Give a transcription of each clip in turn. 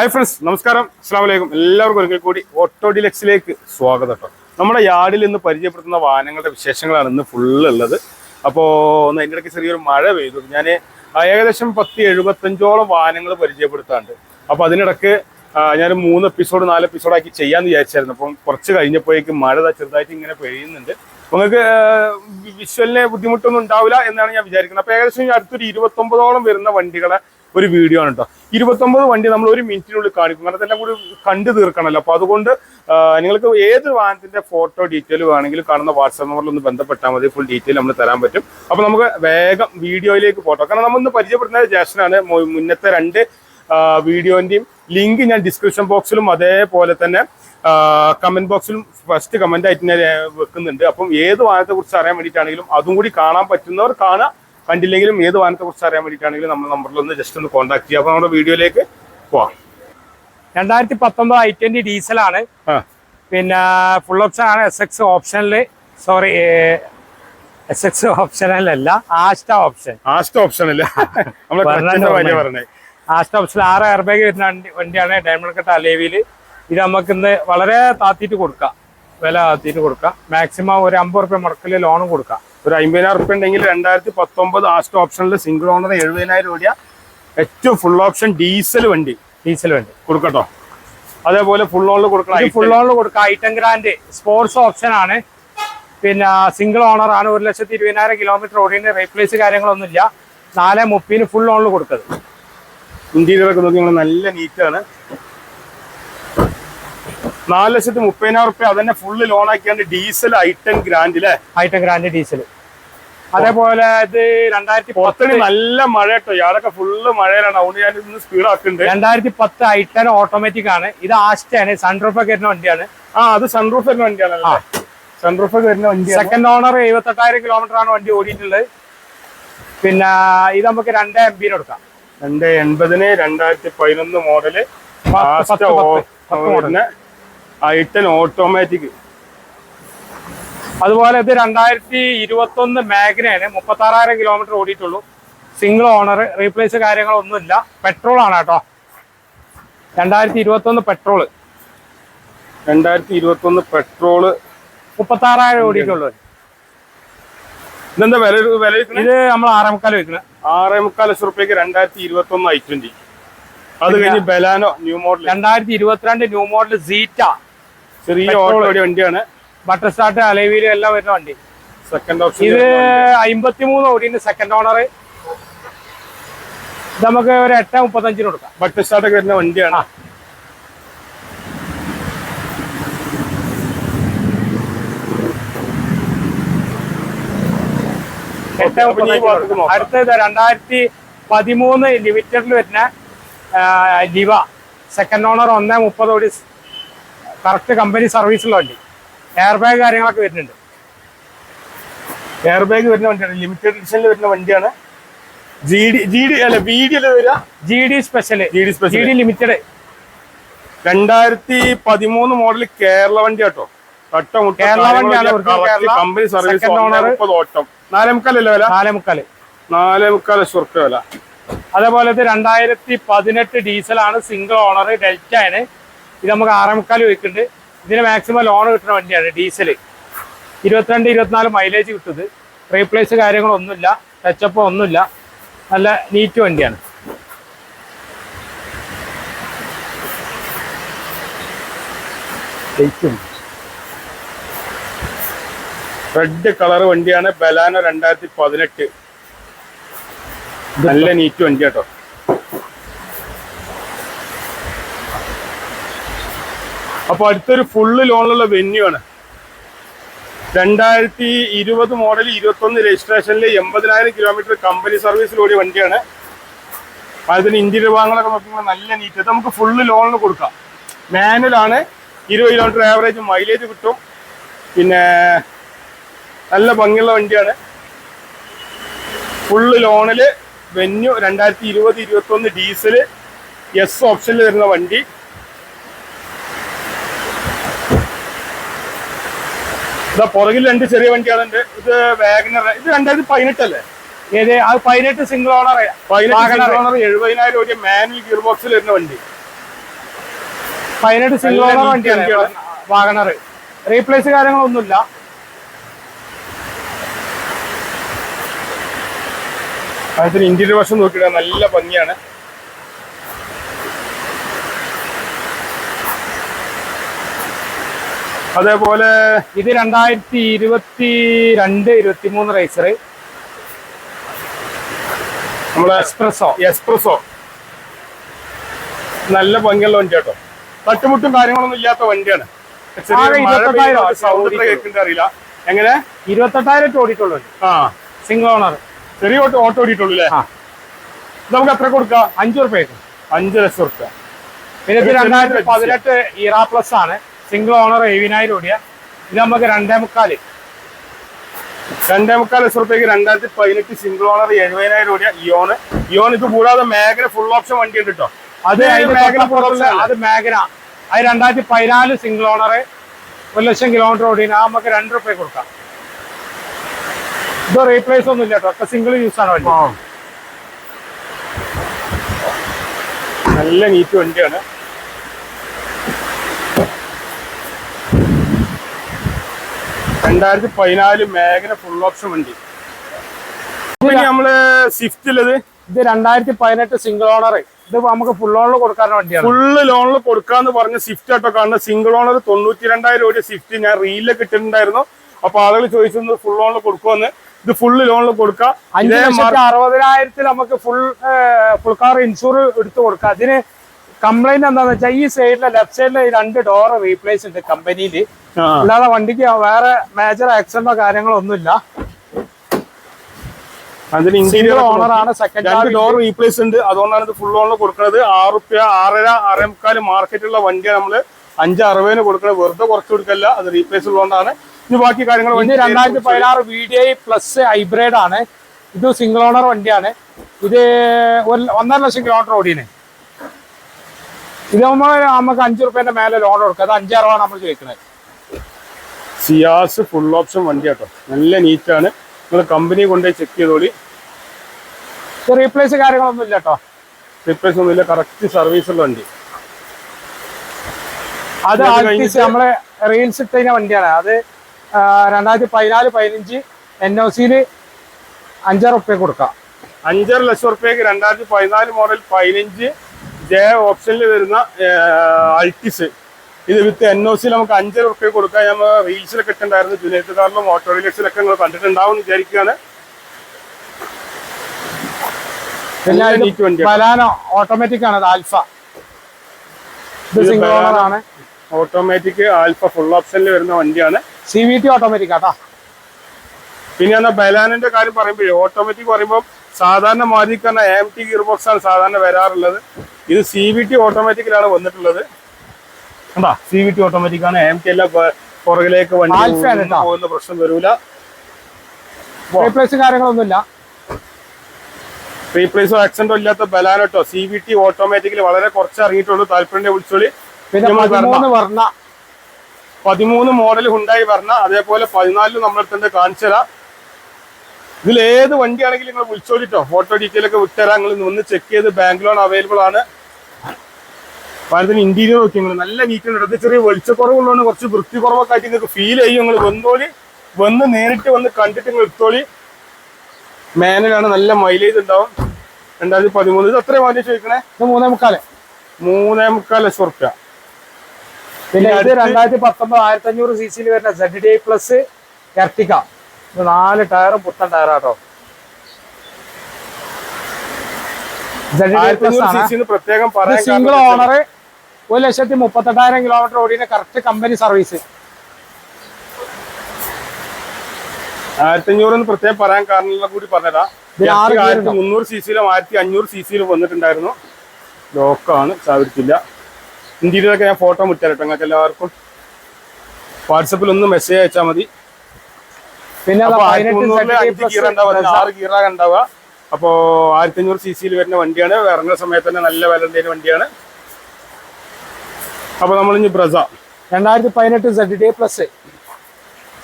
Hi friends നമസ്കാരം. അസ്സാം വലൈക്കും എല്ലാവർക്കും ഒരിക്കൽ കൂടി ഓട്ടോ ഡിലക്സിലേക്ക് സ്വാഗതം കേട്ടോ നമ്മുടെ യാർഡിൽ ഇന്ന് പരിചയപ്പെടുത്തുന്ന വാഹനങ്ങളുടെ വിശേഷങ്ങളാണ് ഇന്ന് ഫുള്ള് ഉള്ളത്. അപ്പോൾ ഒന്ന് അതിന്റെ ഇടയ്ക്ക് ചെറിയൊരു മഴ പെയ്തു. ഞാൻ ഏകദേശം പത്ത് എഴുപത്തഞ്ചോളം വാഹനങ്ങൾ പരിചയപ്പെടുത്താണ്ട് അപ്പോൾ അതിനിടയ്ക്ക് ഞാൻ മൂന്ന് എപ്പിസോഡ് നാല് എപ്പിസോഡാക്കി ചെയ്യാമെന്ന് വിചാരിച്ചായിരുന്നു. അപ്പം കുറച്ച് കഴിഞ്ഞപ്പോഴേക്കും മഴ ചെറുതായിട്ട് ഇങ്ങനെ പെയ്യുന്നുണ്ട്. നിങ്ങൾക്ക് വിഷ്വലിന് ബുദ്ധിമുട്ടൊന്നും ഉണ്ടാവില്ല എന്നാണ് ഞാൻ വിചാരിക്കുന്നത്. അപ്പോൾ ഏകദേശം അടുത്തൊരു ഇരുപത്തൊമ്പതോളം വരുന്ന വണ്ടികളെ ഒരു വീഡിയോ ആണ് കേട്ടോ ഇരുപത്തൊമ്പത് വണ്ടി നമ്മൾ ഒരു മിനിറ്റിനുള്ളിൽ കാണിക്കും. കാരണം എല്ലാം കൂടി കണ്ടു തീർക്കണമല്ലോ. അപ്പോൾ അതുകൊണ്ട് നിങ്ങൾക്ക് ഏത് വാഹനത്തിന്റെ ഫോട്ടോ ഡീറ്റെയിൽ വേണമെങ്കിലും കാണുന്ന വാട്സാപ്പ് നമ്പറിൽ ഒന്ന് ബന്ധപ്പെട്ടാൽ മതി. ഫുൾ ഡീറ്റെയിൽ നമ്മൾ തരാൻ പറ്റും. അപ്പോൾ നമുക്ക് വേഗം വീഡിയോയിലേക്ക് പോട്ടോ കാരണം നമ്മൾ ഇന്ന് പരിചയപ്പെടുന്ന ജാസ്റ്റനാണ് മുന്നത്തെ രണ്ട് വീഡിയോന്റെയും ലിങ്ക് ഞാൻ ഡിസ്ക്രിപ്ഷൻ ബോക്സിലും അതേപോലെ തന്നെ കമന്റ് ബോക്സിലും ഫസ്റ്റ് കമന്റ് ആയിട്ട് ഞാൻ വെക്കുന്നുണ്ട്. അപ്പം ഏത് വാഹനത്തെ കുറിച്ച് അറിയാൻ വേണ്ടിയിട്ടാണെങ്കിലും അതും കൂടി കാണാൻ പറ്റുന്നവർ കാണാം കണ്ടില്ലെങ്കിലും ഏത് വാഹനത്തെ കുറിച്ച് അറിയാൻ വേണ്ടിയിട്ടാണെങ്കിലും നമ്മൾ നമ്പറിൽ ഒന്ന് ജസ്റ്റ് ഒന്ന് കോൺടാക്ട് ചെയ്യാം. അപ്പോൾ നമ്മുടെ വീഡിയോയിലേക്ക് പോവാം. രണ്ടായിരത്തി പത്തൊമ്പത് ഐ ട്വന്റി ഡീസലാണ് ആണ് പിന്നെ ഫുൾ ഓപ്ഷൻ ആണ് എസ് എക്സ് ഓപ്ഷനിൽ സോറി എസ് എക്സ് ഓപ്ഷനല്ല ആസ്റ്റ ഓപ്ഷൻ ആസ്റ്റ ഓപ്ഷൻ അല്ല ആസ്റ്റ ഓപ്ഷൻ ആറ് എയർ ബാഗ് വരുന്ന വണ്ടി- വണ്ടിയാണ് ഡയമണ്ട് കട്ട് അലേവിയിൽ ഇത് നമുക്ക് ഇന്ന് വളരെ താത്തിയിട്ട് കൊടുക്കാം. വില താത്തിയിട്ട് കൊടുക്കാം. മാക്സിമം ഒരു അമ്പത് റുപ്യ മുടക്കിൽ ലോണും കൊടുക്കാം. ഒരു അമ്പതിനായിരം റുപ്യ ഉണ്ടെങ്കിൽ രണ്ടായിരത്തി പത്തൊമ്പത് ആസ്റ്റ് ഓപ്ഷനിൽ സിംഗിൾ ഓണർ എഴുപതിനായിരം രൂപ ഏറ്റവും ഫുൾ ഓപ്ഷൻ ഡീസൽ വണ്ടി ഡീസൽ വണ്ടി. കൊടുക്കട്ടോ. അതേപോലെ ഫുൾ ഓണിൽ കൊടുക്കണം ഫുൾ ഓണിൽ കൊടുക്കാം ഐറ്റം ഗ്രാൻഡ് സ്പോർട്സ് ഓപ്ഷൻ ആണ്. പിന്നെ സിംഗിൾ ഓണർ ആണ് ഒരു ലക്ഷത്തി ഇരുപതിനായിരം കിലോമീറ്റർ ഓടിന് റീപ്ലേസ് കാര്യങ്ങളൊന്നുമില്ല. നാല് മുപ്പതിന് ഫുൾ ഓണിൽ കൊടുക്കുന്നത് ഇന്റീരിയർ ഒക്കെ നോക്കി നല്ല നീറ്റാണ് നാല് ലക്ഷത്തി മുപ്പതിനായിരം റുപ്യ അതന്നെ ഫുള്ള് ലോൺ ആക്കിയാണ്ട് ഡീസൽ ഐറ്റം ഗ്രാൻഡ് അല്ലേ ഐറ്റം ഗ്രാൻഡ് ഡീസൽ അതേപോലെ ഇത് രണ്ടായിരത്തി പത്തിന് നല്ല മഴ കേട്ടോ. ഇയാളൊക്കെ ഫുള്ള് മഴയിലാണ്. അതുകൊണ്ട് ഞാൻ ഇന്ന് സ്പീഡ് ആക്കുന്നുണ്ട്. രണ്ടായിരത്തി പത്ത് ഐറ്റൻ ഓട്ടോമാറ്റിക് ആണ്. ഇത് ആസ്റ്റയാണ് സൺറൂഫ് ഒക്കെ വരുന്ന വണ്ടിയാണ്. ആ അത് സൺറൂഫ് വരുന്ന വണ്ടിയാണല്ലോ സൺറൂഫ് ഒക്കെ വരുന്ന വണ്ടി സെക്കൻഡ് ഓണർ എഴുപത്തെട്ടായിരം കിലോമീറ്റർ ആണ് വണ്ടി ഓടിയിട്ടുള്ളത്. പിന്നെ ഇത് നമുക്ക് രണ്ട് എം ബിന് കൊടുക്കാം. രണ്ട് എൺപതിന് രണ്ടായിരത്തി പതിനൊന്ന് മോഡൽ പത്ത്, ഐറ്റൻ ഓട്ടോമാറ്റിക് അതുപോലെ ഇത് രണ്ടായിരത്തി ഇരുപത്തി ഒന്ന് മാഗ്നയാണ് മുപ്പത്തി ആറായിരം കിലോമീറ്റർ ഓടിയിട്ടുള്ളൂ. സിംഗിൾ ഓണർ റീപ്ലേസ് കാര്യങ്ങളൊന്നുമില്ല. പെട്രോൾ ആണ് കേട്ടോ. രണ്ടായിരത്തി ഇരുപത്തി ഒന്ന് പെട്രോൾ രണ്ടായിരത്തി ഇരുപത്തി ഒന്ന് പെട്രോൾ മുപ്പത്തി ആറായിരം ഓടിയിട്ടുള്ളൂ. ഇതെന്താ വില വില? ഇത് നമ്മൾ ആറേമുക്കാൽ വെക്കുന്നത് ആറേ മുക്കാൽ ലക്ഷം റുപ്യക്ക് രണ്ടായിരത്തി ഇരുപത്തി ഒന്ന് ഐ ട്വന്റി അത് കഴിഞ്ഞ് ബലാനോ ന്യൂ മോഡൽ രണ്ടായിരത്തി ഇരുപത്തിരണ്ട് ന്യൂ മോഡൽ സീറ്റ ചെറിയ വണ്ടിയാണ്. ബട്ടർ സ്റ്റാർട്ട് അലവിയിൽ എല്ലാം വരുന്ന വണ്ടി. സെക്കൻഡ് ഓപ്ഷൻ ഇത് അമ്പത്തി മൂന്ന് ഓടിന്റെ സെക്കൻഡ് ഓണർ നമുക്ക് ഒരു എട്ട് മുപ്പത്തഞ്ചിന് കൊടുക്കാം. ബട്ടർ സ്റ്റാർട്ട് ഒക്കെ വരുന്ന വണ്ടിയാണ്. അടുത്തത് രണ്ടായിരത്തി പതിമൂന്ന് ലിമിറ്റഡിൽ വരുന്ന ലിവ. സെക്കൻഡ് ഓണർ ഒന്നേ മുപ്പത് ഓടി കറക്റ്റ് കമ്പനി സർവീസുള്ള വണ്ടി. എയർ ബാഗ് കാര്യങ്ങളൊക്കെ വരുന്നുണ്ട്. എയർ ബാഗ് വരുന്ന വണ്ടിയാണ്. ലിമിറ്റഡ് എഡിഷനിൽ വരുന്ന വണ്ടിയാണ്. ജി ഡി ജി ഡി അല്ല ബി ഡി വരിക? G D special G D G special D limited രണ്ടായിരത്തി പതിമൂന്ന് മോഡൽ കേരള വണ്ടി കേട്ടോ കേരള വണ്ടിയാണ്, കമ്പനി സർവീസ് ഓട്ടം. നാലേമുക്കാലല്ലേ വില? നാലേമുക്കാൽ. നാലേ മുക്കാൽ ലക്ഷം വില. അതേപോലെ രണ്ടായിരത്തി പതിനെട്ട് ഡീസലാണ് സിംഗിൾ ഓണർ ഡെൽറ്റ ആണ്. ഇത് നമുക്ക് ആറേ മുക്കാൽ വെക്കുന്നുണ്ട്. ഇതിന് മാക്സിമം ലോൺ കിട്ടുന്ന വണ്ടിയാണ് ഡീസൽ ഇരുപത്തിരണ്ട് ഇരുപത്തിനാല് മൈലേജ് കിട്ടുന്നത്. റീപ്ലേസ് കാര്യങ്ങളൊന്നുമില്ല ടച്ചപ്പ് ഒന്നുമില്ല. നല്ല നീറ്റ് വണ്ടിയാണ്. റെഡ് കളർ വണ്ടിയാണ് ബലാനോ രണ്ടായിരത്തി പതിനെട്ട്. നല്ല നീറ്റ് വണ്ടി കേട്ടോ. അപ്പൊ അടുത്തൊരു ഫുള്ള് ലോണുള്ള വെന്യൂ ആണ്. രണ്ടായിരത്തി ഇരുപത് മോഡൽ ഇരുപത്തൊന്ന് രജിസ്ട്രേഷനിൽ എൺപതിനായിരം കിലോമീറ്റർ കമ്പനി സർവീസിൽ ഓടിയ വണ്ടിയാണ്. അതിന് ഇന്റീരിയർ ഭാഗങ്ങളൊക്കെ നോക്കുമ്പോൾ നല്ല നീറ്റ് നമുക്ക് ഫുള്ള് ലോണിന് കൊടുക്കാം. മാനുവലാണ് ഇരുപത് കിലോമീറ്റർ ആവറേജ് മൈലേജ് കിട്ടും. പിന്നെ നല്ല ഭംഗിയുള്ള വണ്ടിയാണ്. ഫുള്ള് ലോണിൽ വെന്യൂ രണ്ടായിരത്തി ഇരുപത് ഇരുപത്തി ഒന്ന് ഡീസൽ എസ് ഓപ്ഷനിൽ വരുന്ന വണ്ടി. ഇതാ പുറകിൽ രണ്ട് ചെറിയ വണ്ടികളുണ്ട്. ഇത് വാഗനർ ഇത് രണ്ടായിരത്തി പതിനെട്ടല്ലേ? ഏത്? അത് പതിനെട്ട് സിംഗിൾ ഓണർ പതിനെട്ട് ഓണർ എഴുപതിനായിരം രൂപ മാനുവൽ ഗിയർ ബോക്സിൽ വരുന്ന വണ്ടി. പതിനെട്ട് സിംഗിൾ ഓണർ വണ്ടിയാണ്. വാഗണർ റീപ്ലേസ് കാര്യങ്ങളൊന്നുമില്ല. അതിന് ഇന്റീരിയർ വശം നോക്കിയിട്ട് നല്ല ഭംഗിയാണ്. അതേപോലെ ഇത് രണ്ടായിരത്തി ഇരുപത്തി രണ്ട് ഇരുപത്തി മൂന്ന് റേസർ നമ്മളെ എക്സ്പ്രസോ എക്സ്പ്രസോ നല്ല ഭംഗിയുള്ള വണ്ടി കേട്ടോ തട്ടുമുട്ടും കാര്യങ്ങളൊന്നും ഇല്ലാത്ത വണ്ടിയാണ്. അറിയില്ല. എങ്ങനെ? ഇരുപത്തെട്ടായിരം ഓടിയിട്ടുള്ളൂ. ആ. സിംഗിൾ ഓണർ ചെറിയ ഓട്ടോ ഓടിയിട്ടുള്ളൂ അല്ലേ? നമുക്ക് എത്ര കൊടുക്കാം? അഞ്ചു റുപ്യ അഞ്ചു ലക്ഷം റുപ്യ പിന്നെ രണ്ടായിരത്തി പതിനെട്ട് ഇറാ പ്ലസ് ആണ്. സിംഗിൾ ഓണർ എഴുപതിനായിരം ഓടിയ. ഇത് നമുക്ക് രണ്ടേ മുക്കാൽ രണ്ടേ മുക്കാൽ ലക്ഷം റുപ്യക്ക് രണ്ടായിരത്തി പതിനെട്ട് സിംഗിൾ ഓണർ എഴുപതിനായിരം രൂപ ഇയോണ്. ഇയോൺ ഇത് കൂടാതെ മേഖല ഫുൾ ഓപ്ഷൻ വണ്ടി ഉണ്ട് കേട്ടോ അത് മേഖല ഫുൾ അത് മേഖല. അത് രണ്ടായിരത്തി പതിനാല് സിംഗിൾ ഓണർ ഒരു ലക്ഷം കിലോമീറ്റർ ഓടിയ നമുക്ക് രണ്ട് റുപ്യ കൊടുക്കാം. ഇത് റീപ്ലേസ് ഒന്നും ഇല്ല കേട്ടോ ഒക്കെ സിംഗിൾ യൂസ് ആണ് വണ്ടി. നല്ല നീറ്റ് വണ്ടിയാണ്. രണ്ടായിരത്തി പതിനാല് മേഖല ഫുൾ ഓപ്ഷൻ വണ്ടി. നമ്മൾ സ്വിഫ്റ്റിലത് ഇത് രണ്ടായിരത്തി പതിനെട്ട് സിംഗിൾ ഓണർ ഇത് നമുക്ക് ഫുൾ ഓണർ കൊടുക്കാൻ വണ്ടിയാണ്. ഫുള്ള് ലോണിൽ കൊടുക്കാന്ന് പറഞ്ഞ സ്വിഫ്റ്റ് ആട്ടോ കാണുന്ന. സിംഗിൾ ഓണർ തൊണ്ണൂറ്റി രണ്ടായിരം രൂപ സ്വിഫ്റ്റ് ഞാൻ റീലിൽ ഇട്ടിട്ടുണ്ടായിരുന്നു അപ്പൊ ആളുകൾ ചോദിച്ചു ഫുൾ ലോണിൽ കൊടുക്കുമെന്ന് ഇത് ഫുള്ള് ലോണിൽ കൊടുക്കാം. അറുപതിനായിരത്തിൽ നമുക്ക് ഫുൾ ഫുൾ കാർ ഇൻഷുർ എടുത്ത് കൊടുക്കാം. അതിന് കംപ്ലൈന്റ് എന്താന്ന് വെച്ചാൽ ഈ സൈഡിലെ ലെഫ്റ്റ് സൈഡിലെ രണ്ട് ഡോർ റീപ്ലേസ് ഉണ്ട് കമ്പനിയിൽ. അല്ലാതെ വണ്ടിക്ക് വേറെ മേജർ ആക്സിഡന്റോ കാര്യങ്ങളോ ഒന്നുമില്ല. അതിന് ഇന്റീരിയർ ഓണറാണ് സെക്കൻഡ് രണ്ട് ഡോർ റീപ്ലേസ് ഉണ്ട്. അതുകൊണ്ടാണ് ഇത് ഫുൾ ഓണിൽ കൊടുക്കുന്നത്. ആറ് റുപ്യ ആറര ആറേമുക്കാൽ മാർക്കറ്റുള്ള വണ്ടിയാണ് നമ്മൾ അഞ്ച് അറുപതിന് കൊടുക്കുന്നത് വെറുതെ കുറച്ച് കൊടുക്കല്ല അത് റീപ്ലേസ് ഉള്ളതുകൊണ്ടാണ്. ഇനി ബാക്കി കാര്യങ്ങൾ രണ്ടായിരത്തി പതിനാറ് V D I plus hybrid ആണ്. ഇത് സിംഗിൾ ഓണർ വണ്ടിയാണ്. ഇത് ഒരു ഒന്നര ലക്ഷം കിലോമീറ്റർ ഓടിയാണ് ഇത് നമ്മൾ നമുക്ക് അഞ്ചു റുപ്യന്റെ മേലെ ലോൺ കൊടുക്കുക അത് ആണ് നമ്മൾ ചോദിക്കുന്നത് സിയാസ് ഫുൾ ഓപ്ഷൻ വണ്ടി കേട്ടോ. നല്ല നീറ്റാണ് നിങ്ങൾ കമ്പനി കൊണ്ടുപോയി ചെക്ക് ചെയ്തോളി. റീപ്ലേസ് കാര്യങ്ങളൊന്നും ഇല്ല കേട്ടോ. റീപ്ലേസ് ഒന്നും ഇല്ല. കറക്റ്റ് സർവീസ് ഉള്ള വണ്ടി. അത് നമ്മളെ റീൽസ് ഇട്ടതിന്റെ വണ്ടിയാണ്. അത് രണ്ടായിരത്തി പതിനാല് പതിനഞ്ച് എൻ ഒ സിയിൽ അഞ്ചാറ് റുപ്യ കൊടുക്കാം. അഞ്ചര ലക്ഷം റുപ്യക്ക് രണ്ടായിരത്തി പതിനാല് മോഡൽ പതിനഞ്ച് ജെ ഓപ്ഷനിൽ വരുന്ന അൾട്ടിസ് ഇത് വിത്ത് എൻ ഒ സിയിൽ നമുക്ക് അഞ്ചര റുപ്യ കൊടുക്കാൻ നമ്മൾ റീൽസിലൊക്കെ ഇട്ടുണ്ടായിരുന്നു. ജുനൈത്ത് കാറിലും ഓട്ടോ റീലക്സിലൊക്കെ നിങ്ങൾ കണ്ടിട്ടുണ്ടാവും എന്ന് വിചാരിക്കുകയാണ്. ഓട്ടോമാറ്റിക് ആണ്. ആൽഫ ആണ്. ഓട്ടോമാറ്റിക് ആൽഫ ഫുൾ ഓപ്ഷനിൽ വരുന്ന വണ്ടിയാണ്. സി വി ടി ഓട്ടോമാറ്റിക് ആട്ടാ പിന്നെ ബലാനന്റെ ബലാനിന്റെ കാര്യം പറയുമ്പോഴേ ഓട്ടോമാറ്റിക് പറയുമ്പോൾ സാധാരണ മാതിരിക്കുന്ന എം ടി ഗിയർ ബോക്സ് ആണ് സാധാരണ വരാറുള്ളത്. ഇത് സി വി ടി ഓട്ടോമാറ്റിക്കിലാണ് വന്നിട്ടുള്ളത്. എന്താ സി വി ടി ഓട്ടോമാറ്റിക് ആണ്. എം ടി എല്ലാം പുറകിലേക്ക് വണ്ടി പോകുന്ന പ്രശ്നം വരൂല. റീപ്ലേസ് കാര്യങ്ങളൊന്നുമില്ല. റീപ്ലേസോ ആക്സിഡന്റോ ഇല്ലാത്ത ബലാനോട്ടോ സി വി ടി ഓട്ടോമാറ്റിക്കിൽ വളരെ കുറച്ച് ഇറങ്ങിയിട്ടുള്ളൂ. താല്പര്യം വിളിച്ചോളി. പതിമൂന്ന് മോഡൽ ഉണ്ടായി പറഞ്ഞ അതേപോലെ പതിനാലിലും നമ്മളെടുത്തുണ്ട് കാണിച്ചു തരാം ഇതിൽ ഏത് വണ്ടിയാണെങ്കിലും നിങ്ങൾ വിളിച്ചോളിട്ടോ ഫോട്ടോ ഡീറ്റെയിൽ ഒക്കെ വിട്ടുതരാം. നിങ്ങൾ വന്ന് ചെക്ക് ചെയ്ത് ബാങ്ക് ലോൺ അവൈലബിൾ ആണ്. പാലത്തിന് ഇന്റീരിയർ നോക്കി നിങ്ങൾ നല്ല നീറ്റ് ഉണ്ട്. ചെറിയ വെളിച്ചക്കുറവുള്ളതുകൊണ്ട് കുറച്ച് വൃത്തി കുറവൊക്കെ ആയിട്ട് നിങ്ങൾക്ക് ഫീൽ ചെയ്യും. നിങ്ങൾ വന്നോളി. വന്ന് നേരിട്ട് വന്ന് കണ്ടിട്ട് നിങ്ങൾ എടുത്തോളി. മാനുവലാണ് നല്ല മൈലേജ് ഉണ്ടാവും. രണ്ടായിരത്തി പതിമൂന്ന്. ഇത് എത്ര മൈലേജ് ചോദിക്കണേ? ഇത് മൂന്നേ മുക്കാൽ. മൂന്നേ മുക്കാൽ ലക്ഷം റുപ്യ പിന്നെ ഇത് രണ്ടായിരത്തി പത്തൊമ്പത് ആയിരത്തി അഞ്ഞൂറ് സി സിയിൽ വരുന്ന സെഡ് ഡി പ്ലസ് എർട്ടിക്ക നാല് ടയറും പുത്തൻ ടയറാട്ടോ. സിംഗിൾ ഓണർ ഒരു ലക്ഷത്തി മുപ്പത്തെട്ടായിരം കിലോമീറ്റർ ഓടിയ കറക്റ്റ് കമ്പനി സർവീസ് ആയിരത്തി അഞ്ഞൂറ് പ്രത്യേകം പറയാൻ കാരണം കൂടി പറഞ്ഞതാ. ആയിരത്തി മുന്നൂറ് സി സിയിലും ആയിരത്തി അഞ്ഞൂറ് സി സിയിലും വന്നിട്ടുണ്ടായിരുന്നു. ലോക്കാണ് ചാവിരിക്കില്ല ഇന്ത്യയിലൊക്കെ ഞാൻ ഫോട്ടോ നിങ്ങൾക്ക് എല്ലാവർക്കും. വാട്സപ്പിൽ ഒന്ന് മെസ്സേജ് അയച്ചാൽ മതി. പിന്നെ അപ്പൊ ആയിരത്തി ആറ് ഉണ്ടാവുക അഞ്ഞൂറ് സി സിയിൽ വരുന്ന വണ്ടിയാണ്. ഇറങ്ങുന്ന സമയത്ത് തന്നെ നല്ല വില വണ്ടിയാണ്. അപ്പൊ നമ്മൾ ഇനി ബ്രസ. രണ്ടായിരത്തി പതിനെട്ട് Z D plus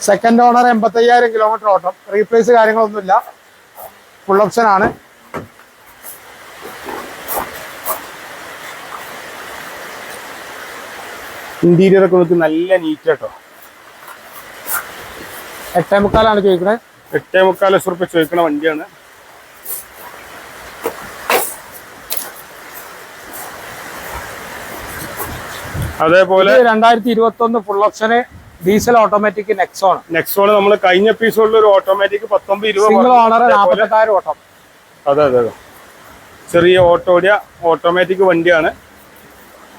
second owner എൺപത്തയ്യായിരം kilometre ഓട്ടം. റീപ്ലേസ് കാര്യങ്ങളൊന്നുമില്ല. ഫുൾ ഓപ്ഷൻ ആണ്. ഇന്റീരിയർ ഒക്കെ നോക്കി നല്ല നീറ്റ് കേട്ടോ എട്ടേ മുക്കാലാണ് ചോദിക്കണേ. എട്ടേ മുക്കാൽ ലക്ഷം റുപ്യ ചോദിക്കണ വണ്ടിയാണ്. അതേപോലെ രണ്ടായിരത്തി ഇരുപത്തി ഒന്ന് ഫുൾ ഓപ്ഷന് ഡീസൽ ഓട്ടോമാറ്റിക് നെക്സോൺ നെക്സോൺ നമ്മൾ കഴിഞ്ഞ എപ്പിസോഡിൽ ഒരു ഓട്ടോമാറ്റിക് പത്തൊമ്പത് ഇരുപത്. ഓണർ നാൽപ്പത്തെട്ടായിരം ഓട്ടം. അതെ അതെ അതെ. ചെറിയ ഓട്ടോടിയ ഓട്ടോമാറ്റിക് വണ്ടിയാണ്.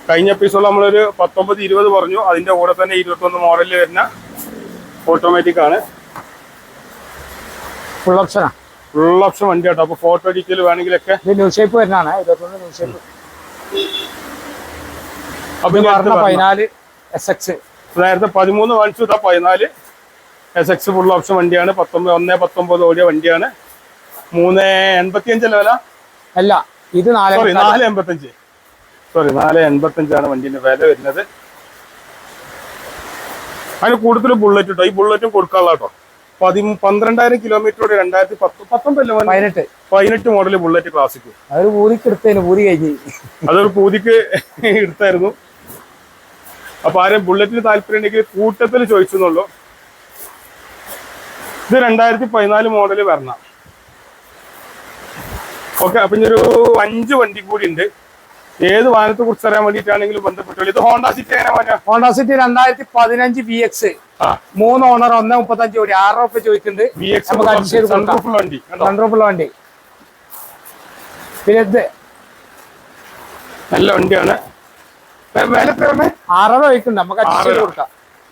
കഴിഞ്ഞ പീസുള്ള നമ്മളൊരു പത്തൊമ്പത് ഇരുപത് പറഞ്ഞു. അതിന്റെ കൂടെ തന്നെ ഇരുപത്തൊന്ന് മോഡലിൽ വരുന്ന ഓട്ടോമാറ്റിക് ആണ്. ഫുൾ ഓപ്ഷനാ ഫുൾ ഓപ്ഷൻ വണ്ടി കേട്ടോ. അപ്പൊ ഫോട്ടോ ഡീറ്റെയിൽ വേണമെങ്കിലൊക്കെ ഇത് ന്യൂ ഷേപ്പ് വരുന്നതാണ്. ഇരുപത്തൊന്ന് ന്യൂ ഷേപ്പ് അപ്പൊ ഇത് ഇനി അടുത്ത പറഞ്ഞ പറഞ്ഞോ. പതിനാല് എസ് എക്സ് നേരത്തെ പതിമൂന്ന് വാങ്ങിച്ചു ഇതാ പതിനാല് എസ് എക്സ് ഫുൾ ഓപ്ഷൻ വണ്ടിയാണ്. പത്തൊമ്പത് ഒന്നേ പത്തൊമ്പത് ഓടിയ വണ്ടിയാണ്. മൂന്ന് എൺപത്തി അഞ്ചല്ലേ വില? അല്ല ഇത് നാല് നാല് എൺപത്തഞ്ച് സോറി നാല് എൺപത്തഞ്ചാണ് വണ്ടിന്റെ വില വരുന്നത്. അതിന് കൂടുതൽ ബുള്ളറ്റ് കേട്ടോ ഈ ബുള്ളറ്റും കൊടുക്കാനുള്ള കേട്ടോ. പതി പന്ത്രണ്ടായിരം കിലോമീറ്ററോടെ രണ്ടായിരത്തി പത്ത് പത്തൊമ്പതല്ലേ പതിനെട്ട്. പതിനെട്ട് മോഡൽ ബുള്ളറ്റ് ക്ലാസിക് അതൊരു പൂതിക്ക് എടുത്തതിന് പൂതി കഴിഞ്ഞ്. അതൊരു പൂതിക്ക് എടുത്തായിരുന്നു. അപ്പൊ ആരും ബുള്ളറ്റിന് താല്പര്യം ഉണ്ടെങ്കിൽ കൂട്ടത്തിൽ ചോദിച്ചെന്നുള്ളൂ. ഇത് രണ്ടായിരത്തി പതിനാല് മോഡൽ വരണം. ഓക്കെ അപ്പൊ ഇനി ഒരു അഞ്ച് വണ്ടി കൂടി ഉണ്ട്. ഏത് വാഹനത്തെ കുറിച്ച് അറിയാൻ വേണ്ടിയിട്ടാണെങ്കിലും ബന്ധപ്പെട്ടു ഇത് ഹോണ്ട സിറ്റി ഹോണ്ട സിറ്റി രണ്ടായിരത്തി പതിനഞ്ച് ബി എക്സ് മൂന്ന് ഓണർ ഒന്ന് മുപ്പത്തഞ്ച് കോടി ആറ് ഉറുപ്പ് ചോദിക്കുന്നുണ്ട്. വണ്ടി കണ്ടോ? സൺറൂഫുള്ള വണ്ടി. പിന്നെ നല്ല വണ്ടിയാണ്. വെ- ചോദിക്കുന്നുണ്ട്. നമുക്ക് അഡ്ജസ്റ്റ്. കൊടുക്കാം.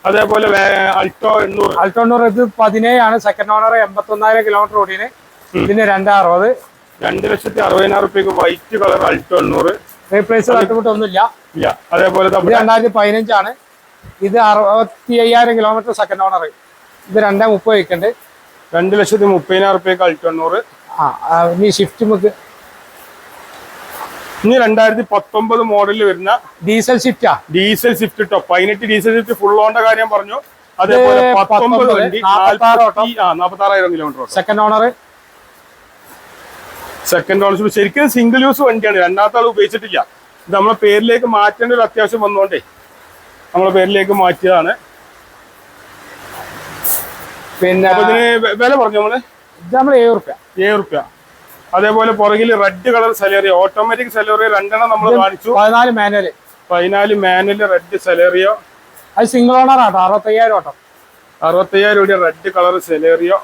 അതേപോലെ വേ- അൾട്ടോ എണ്ണൂറ്. അൾട്ടോണ്ടൂർ ഇത് പതിനേഴാണ്. സെക്കൻഡ് ഓണർ എൺപത്തി ഒന്നായിരം കിലോമീറ്റർ ഓടിന് ഇതിന് രണ്ടറുപത് രണ്ട് ലക്ഷത്തി അറുപതിനായിരം റുപ്യക്ക് വൈറ്റ് കളർ അൾട്ടോ എണ്ണൂറ്. റീപ്ലേസ് തട്ടുമുട്ടൊന്നുമില്ല ഇല്ല. അതേപോലെ ഇത് രണ്ടായിരത്തി പതിനഞ്ചാണ് ഇത് അറുപത്തി അയ്യായിരം കിലോമീറ്റർ സെക്കൻഡ് ഓണർ ഇത് രണ്ടേ മുപ്പത് വയ്ക്കുന്നുണ്ട് രണ്ട് ലക്ഷത്തി മുപ്പതിനായിരം റുപ്യക്ക് അൾട്ടോ എണ്ണൂറ് ആ ഇനി ഷിഫ്റ്റ് നമുക്ക് ഇനി രണ്ടായിരത്തി പത്തൊമ്പത് മോഡലിൽ വരുന്ന ഡീസൽ ഷിഫ്റ്റാ ഡീസൽ ഷിഫ്റ്റ് കേട്ടോ പതിനെട്ട് ഡീസൽ ഷിഫ്റ്റ് ഫുൾ ഓണ്ട കാര്യം പറഞ്ഞു. അതേപോലെ പത്തൊമ്പത് വണ്ടി നാൽപ്പത്തി ആറായിരം kilometre second owner second ownership ശരിക്കും സിംഗിൾ യൂസ് വണ്ടിയാണ്. രണ്ടാമത്തെ ആൾ ഉപയോഗിച്ചിട്ടില്ല. ഇത് നമ്മളെ പേരിലേക്ക് മാറ്റേണ്ട ഒരു അത്യാവശ്യം വന്നുകൊണ്ടേ നമ്മളെ പേരിലേക്ക് മാറ്റിയതാണ്. പിന്നെ വില പറഞ്ഞു നമ്മൾ ഏഴ് റുപ്യ ഏഴ് റുപ്യ അതേപോലെ പുറകിൽ red colour Celerio automatic Celerio രണ്ടെണ്ണം നമ്മൾ കാണിച്ചു. പതിനാല് മാനുവൽ പതിനാല് മാനുവൽ റെഡ് സലേറിയോ അത് സിംഗിൾ ഓണർ ആട്ടോ. അറുപത്തയ്യായിരം ഓട്ടോ അറുപത്തയ്യായിരം രൂപ red colour Celerio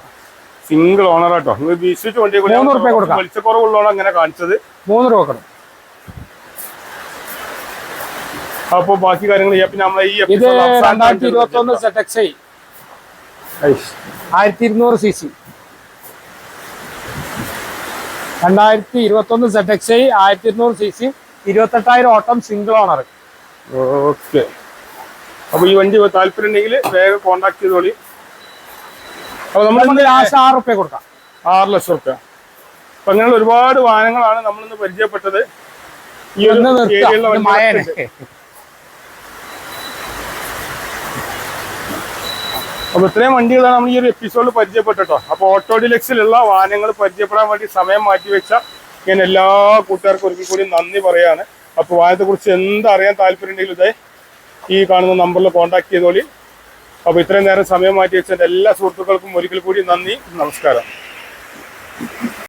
single owner auto. നിങ്ങൾ വിശ്വസിച്ച് വണ്ടി മൂന്ന് റുപ്യ കൊടുക്കാം. വെളിച്ചക്കുറവുള്ളതാണ് അങ്ങനെ കാണിച്ചത്. മൂന്ന് രൂപ കൊടുക്കണം. അപ്പൊ ബാക്കി കാര്യങ്ങൾ ചെയ്യാം. പിന്നെ നമ്മളെ ഈ ഇത് episode അവസാനത്തെ രണ്ടായിരത്തി ഇരുപത്തി ഒന്ന് സെറ്റക്സ് ആയിരത്തി ഇരുന്നൂറ് സി സി രണ്ടായിരത്തി ഇരുപത്തി ഒന്ന് സെറ്റക്സ് ആയിരത്തി ഇരുന്നൂറ് സി സി ഇരുപത്തെട്ടായിരം ഓട്ടം സിംഗിൾ ഓണർ ഓക്കെ. അപ്പൊ ഈ വണ്ടി താല്പര്യം ഉണ്ടെങ്കിൽ വേഗം കോണ്ടാക്ട് ചെയ്തോളി. അപ്പൊ നമ്മൾ ലാസ്റ്റ് ആറ് റുപ്യ കൊടുക്കാം. ആറ് ലക്ഷം റുപ്യ. അപ്പൊ അങ്ങനെയുള്ള ഒരുപാട് വാഹനങ്ങളാണ് നമ്മളിന്ന് പരിചയപ്പെട്ടത്. ഈ ഒരു ഏരിയയിലുള്ള അപ്പൊ ഇത്രയും വണ്ടികളാണ് നമ്മൾ ഈ ഒരു എപ്പിസോഡിൽ പരിചയപ്പെട്ടോ അപ്പൊ ഓട്ടോ ഡിലക്സിലുള്ള വാഹനങ്ങൾ പരിചയപ്പെടാൻ വേണ്ടി സമയം മാറ്റിവെച്ച ഞാൻ എല്ലാ കൂട്ടുകാർക്കും ഒരിക്കൽ കൂടി നന്ദി പറയാണ്. അപ്പൊ വാഹനത്തെ കുറിച്ച് എന്തറിയാൻ താല്പര്യം ഉണ്ടെങ്കിലും ഇതേ ഈ കാണുന്ന നമ്പറിൽ കോൺടാക്ട് ചെയ്തോളി. അപ്പൊ ഇത്രയും നേരം സമയം മാറ്റി വെച്ച എല്ലാ സുഹൃത്തുക്കൾക്കും ഒരിക്കൽ കൂടി നന്ദി. നമസ്കാരം.